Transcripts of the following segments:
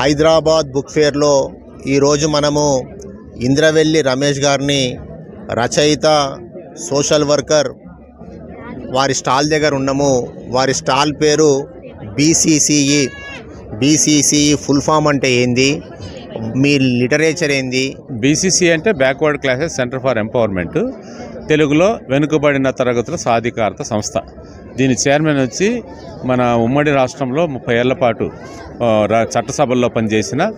Hyderabad book ఫేర్లో ఈరోజు మనము ఇంద్రవెల్లి రమేష్ గారిని రచయిత సోషల్ వర్కర్ వారి స్టాల్ దగ్గర ఉన్నాము. వారి స్టాల్ పేరు బీసీసీఈ. బీసీసీఈ ఫుల్ ఫామ్ అంటే ఏంది? మీ లిటరేచర్ ఏంది? బీసీసీ అంటే backward classes centre for empowerment. తెలుగులో వెనుకబడిన తరగతుల సాధికారత సంస్థ. దీని చైర్మన్ వచ్చి మన ఉమ్మడి రాష్ట్రంలో ముప్పై ఏళ్ళ పాటు రా- చట్టసభల్లో పనిచేసిన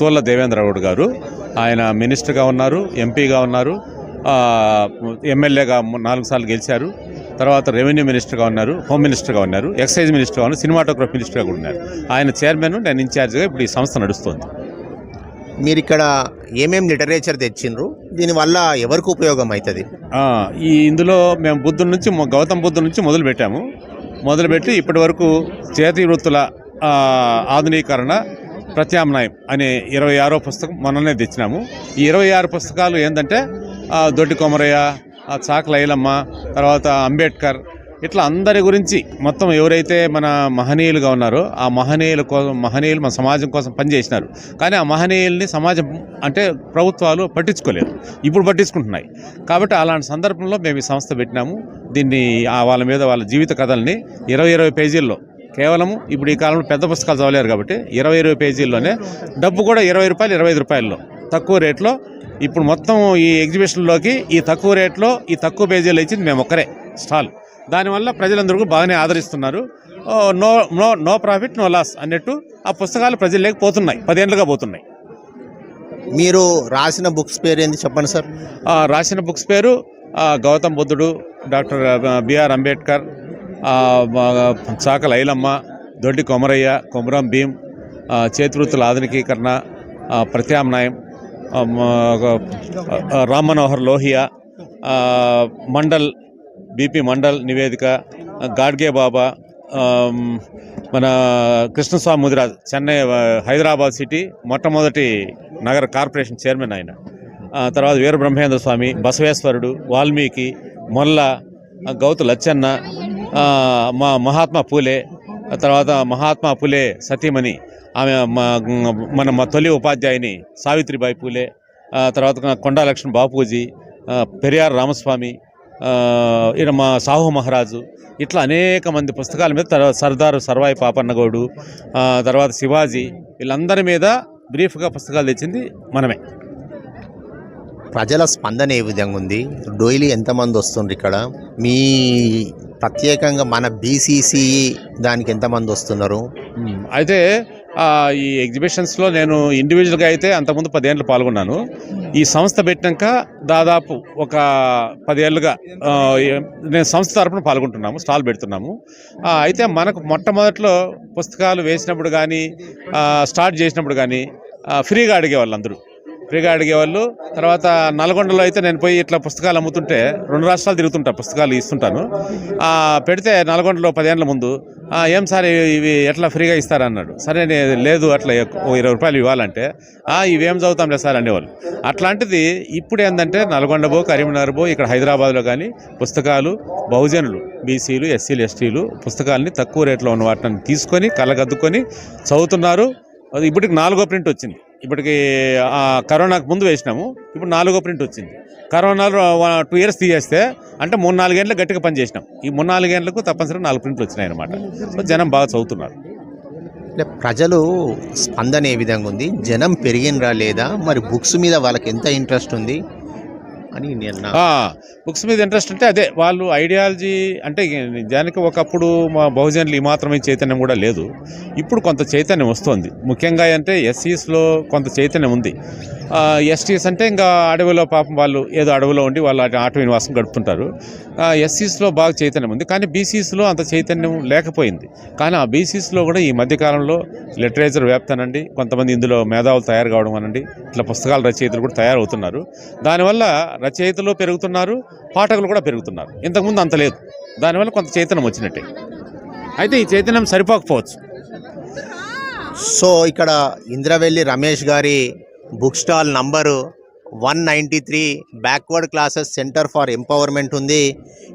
తోళ్ళ తూళ్ళ గారు. ఆయన మినిస్టర్గా ఉన్నారు ఎంపీగా ఉన్నారు ఎమ్మెల్యేగా నాలుగు సార్లు గెలిచారు. తర్వాత రెవెన్యూ మినిస్టర్గా ఉన్నారు హోమ్ మినిస్టర్గా ఉన్నారు ఎక్సైజ్ మినిస్టర్గా ఉన్నారు సినిమాటోగ్రఫీ మినిస్టర్గా కూడా ఉన్నారు. ఆయన చైర్మన్ నేను ఇన్ఛార్జ్గా ఇప్పుడు ఈ సంస్థ నడుస్తుంది. మీరు ఇక్కడ ఏమేమి లిటరేచర్ తెచ్చిండ్రు? దీనివల్ల ఎవరికి ఉపయోగం అవుతుంది ఈ ఇందులో మేము బుద్ధుడి నుంచి గౌతమ బుద్ధుడి నుంచి మొదలు పెట్టాము. మొదలుపెట్టి ఇప్పటి వరకు చేతి వృత్తుల ఆధునీకరణ ప్రత్యామ్నాయం అనే ఇరవై ఆరో పుస్తకం మొన్ననే తెచ్చినాము. ఈ ఇరవై ఆరు పుస్తకాలు ఏంటంటే దొడ్డి కొమరయ్య ఆ, చాకల ఐలమ్మ తర్వాత అంబేద్కర్ ఇట్లా అందరి గురించి మొత్తం ఎవరైతే మన మహనీయులుగా ఉన్నారో ఆ మహనీయుల కోసం మహనీయులు మన సమాజం కోసం పనిచేసినారు. కానీ ఆ మహనీయుల్ని సమాజం అంటే ప్రభుత్వాలు పట్టించుకోలేదు. ఇప్పుడు పట్టించుకుంటున్నాయి. కాబట్టి అలాంటి సందర్భంలో మేము ఈ సంస్థ పెట్టినాము. దీన్ని ఆ వాళ్ళ మీద వాళ్ళ జీవిత కథల్ని ఇరవై ఇరవై పేజీల్లో కేవలము ఇప్పుడు ఈ కాలంలో పెద్ద పుస్తకాలు చదవలేరు కాబట్టి ఇరవై ఇరవై పేజీల్లోనే డబ్బు కూడా ఇరవై రూపాయలు ఇరవై ఐదు రూపాయల్లో తక్కువ రేట్లో ఇప్పుడు మొత్తం ఈ ఎగ్జిబిషన్లోకి ఈ తక్కువ రేట్లో ఈ తక్కువ పేజీలు ఇచ్చింది మేము ఒక్కరే స్టాల్. దానివల్ల ప్రజలందరూ బాగానే ఆదరిస్తున్నారు. No no no profit no loss అన్నట్టు ఆ పుస్తకాలు ప్రజల్లోకి పోతున్నాయి. పదేళ్ళుగా పోతున్నాయి. మీరు రాసిన బుక్స్ పేరు ఏంది చెప్పండి సార్? రాసిన బుక్స్ పేరు గౌతమ్ బుద్ధుడు డాక్టర్ బిఆర్ అంబేద్కర్ చాకల ఐలమ్మ దొడ్డి కొమరయ్య కొమరం భీం చేతివృత్తుల ఆధునికీకరణ ప్రత్యామ్నాయం రామ్ మనోహర్ లోహియా మండల్ బీపీ మండల్ నివేదిక గాడ్గే బాబా మన కృష్ణస్వామి ముదిరాజ్ చెన్నై హైదరాబాద్ సిటీ మొట్టమొదటి నగర కార్పొరేషన్ చైర్మన్ ఆయన. తర్వాత తర్వాత వీరబ్రహ్మేంద్ర స్వామి బసవేశ్వరుడు వాల్మీకి మొల్ల గౌత గౌతు లచ్చన్న మా మహాత్మా పూలే తర్వాత మహాత్మా పూలే సతీమణి ఆమె మన మా తొలి ఉపాధ్యాయుని సావిత్రిబాయి పూలే తర్వాత కొండా లక్ష్మణ్ బాపూజీ పెరియార్ రామస్వామి ఈయన మా సాహు మహారాజు ఇట్లా అనేక మంది పుస్తకాల మీద తర్వాత సర్దార్ సర్వాయి పాపన్నగౌడు తర్వాత శివాజీ వీళ్ళందరి మీద బ్రీఫ్గా పుస్తకాలు తెచ్చింది మనమే. ప్రజల స్పందన ఏ విధంగా ఉంది? డైలీ ఎంతమంది వస్తుండ్రు ఇక్కడ? మీ ప్రత్యేకంగా మన బీసీసీఈ దానికి ఎంతమంది వస్తున్నారు. అయితే ఈ ఎగ్జిబిషన్స్లో నేను ఇండివిజువల్గా అయితే అంతకుముందు పదేళ్ళు పాల్గొన్నాను. ఈ సంస్థ పెట్టినాక దాదాపు ఒక పదేళ్ళుగా నేను సంస్థ తరపున పాల్గొంటున్నాము స్టాల్ పెడుతున్నాము. అయితే మనకు మొట్టమొదట్లో పుస్తకాలు వేసినప్పుడు కానీ స్టార్ట్ చేసినప్పుడు కానీ ఫ్రీగా అడిగేవాళ్ళు అందరూ. ఫ్రీగా అడిగేవాళ్ళు. తర్వాత నల్గొండలో అయితే నేను పోయి ఇట్లా పుస్తకాలు అమ్ముతుంటే రెండు రాష్ట్రాలు తిరుగుతుంటా పుస్తకాలు ఇస్తుంటాను. పెడితే నల్గొండలో పదేళ్ళ ముందు ఏం సార్ ఇవి- ఎట్లా ఫ్రీగా ఇస్తారన్నాడు సరే నేను లేదు అట్లా ఇరవై రూపాయలు ఇవ్వాలంటే. ఇవేం చదువుతాంలే సార్ అనేవాళ్ళు. అట్లాంటిది ఇప్పుడు ఏంటంటే నల్గొండ బో కరీంనగర్ బో ఇక్కడ హైదరాబాద్లో కానీ పుస్తకాలు బహుజనులు బీసీలు ఎస్సీలు ఎస్టీలు పుస్తకాలని తక్కువ రేట్లో ఉన్న వాటిని తీసుకొని కలగద్దుకొని చదువుతున్నారు. అది ఇప్పటికి నాలుగో ప్రింట్ వచ్చింది. ఇప్పటికి కరోనాకు ముందు వేసినాము. ఇప్పుడు నాలుగో ప్రింట్ వచ్చింది. కరోనాలో టూ ఇయర్స్ తీసేస్తే అంటే మూడు నాలుగు గంటలకు గట్టిగా పని చేసినాం. ఈ మూడు నాలుగు గంటలకు తప్పనిసరిగా నాలుగు ప్రింట్లు వచ్చినాయి అనమాట సో జనం బాగా చదువుతున్నారు. ప్రజలు స్పందన ఏ విధంగా ఉంది? జనం పెరిగినరా లేదా? మరి బుక్స్ మీద వాళ్ళకి ఎంత ఇంట్రెస్ట్ ఉంది? అని నేను బుక్స్ మీద ఇంట్రెస్ట్ అంటే అదే వాళ్ళు ఐడియాలజీ అంటే నిజానికి ఒకప్పుడు మా బహుజనులు ఈ మాత్రమే చైతన్యం కూడా లేదు. ఇప్పుడు కొంత చైతన్యం వస్తుంది. ముఖ్యంగా అంటే ఎస్సీస్లో కొంత చైతన్యం ఉంది. ఎస్టీస్ అంటే ఇంకా అడవిలో పాపం వాళ్ళు ఏదో అడవిలో ఉండి వాళ్ళు ఆటో నివాసం గడుపుతుంటారు. ఎస్సీస్లో బాగా చైతన్యం ఉంది. కానీ బీసీస్లో అంత చైతన్యం లేకపోయింది. కానీ ఆ బీసీస్లో కూడా ఈ మధ్యకాలంలో లిటరేచర్ వ్యాప్తనండి. కొంతమంది ఇందులో మేధావులు తయారు కావడం అనండి. ఇట్లా పుస్తకాల రచయితలు కూడా తయారవుతున్నారు. దానివల్ల రచయితలు పెరుగుతున్నారు పాఠకులు కూడా పెరుగుతున్నారు. ఇంతకుముందు అంత లేదు. దానివల్ల కొంత చైతన్యం వచ్చినట్టే. అయితే ఈ చైతన్యం సరిపోకపోవచ్చు. సో ఇక్కడ ఇంద్రవెల్లి రమేష్ గారి book stall number one ninety three backward classes centre for empowerment ఉంది.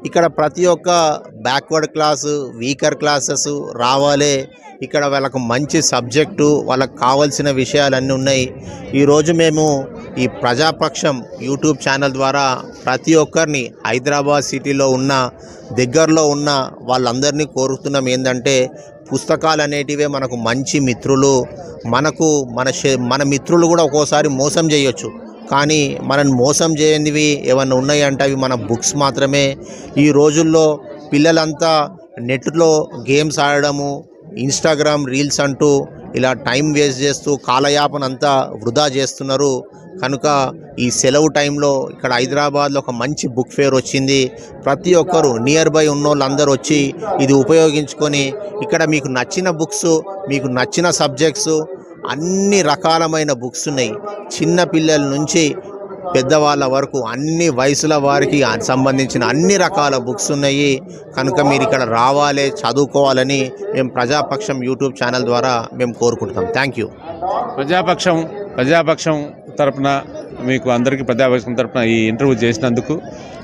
ఇక్కడ ప్రతి ఒక్క బ్యాక్వర్డ్ క్లాసు వీకర్ క్లాసెస్ రావాలి. ఇక్కడ వాళ్ళకు మంచి సబ్జెక్టు వాళ్ళకు కావాల్సిన విషయాలన్నీ ఉన్నాయి. ఈరోజు మేము ఈ ప్రజాపక్షం యూట్యూబ్ ఛానల్ ద్వారా ప్రతి ఒక్కరిని హైదరాబాద్ సిటీలో ఉన్న దగ్గరలో ఉన్న వాళ్ళందరినీ కోరుతున్నాం. ఏంటంటే పుస్తకాలు అనేటివే మనకు మంచి మిత్రులు. మనకు మన మన మిత్రులు కూడా ఒక్కోసారి మోసం చేయొచ్చు. కానీ మనం మోసం చేయనివి ఏమన్నా ఉన్నాయంటే అవి మన బుక్స్ మాత్రమే. ఈ రోజుల్లో పిల్లలంతా నెట్లో గేమ్స్ ఆడడము ఇన్స్టాగ్రామ్ రీల్స్ అంటూ ఇలా టైం వేస్ట్ చేస్తూ కాలయాపన అంతా వృధా చేస్తున్నారు. కనుక ఈ సెలవు టైంలో ఇక్కడ హైదరాబాద్లో ఒక మంచి బుక్ ఫేర్ వచ్చింది. ప్రతి ఒక్కరు నియర్ బై ఉన్న వాళ్ళందరూ వచ్చి ఇది ఉపయోగించుకొని ఇక్కడ మీకు నచ్చిన బుక్స్ మీకు నచ్చిన సబ్జెక్ట్స్ అన్ని రకాలమైన బుక్స్ ఉన్నాయి. చిన్నపిల్లల నుంచి పెద్దవాళ్ళ వరకు అన్ని వయసుల వారికి సంబంధించిన అన్ని రకాల బుక్స్ ఉన్నాయి. కనుక మీరు ఇక్కడ రావాలి చదువుకోవాలని మేము ప్రజాపక్షం యూట్యూబ్ ఛానల్ ద్వారా మేము కోరుకుంటున్నాం. Thank you. ప్రజాపక్షం ప్రజాపక్షం తరపున మీకు అందరికీ ప్రజాపక్షం తరపున ఈ ఇంటర్వ్యూ చేసినందుకు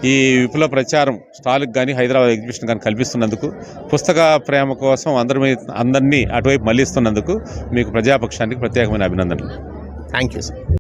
ఈ విపుల ప్రచారం స్టాల్కి కానీ హైదరాబాద్ ఎగ్జిబిషన్ కానీ కల్పిస్తున్నందుకు పుస్తక ప్రేమ కోసం అందరి మీద అందరినీ అటువైపు మళ్ళిస్తున్నందుకు మీకు ప్రజాపక్షానికి ప్రత్యేకమైన అభినందనలు. Thank you sir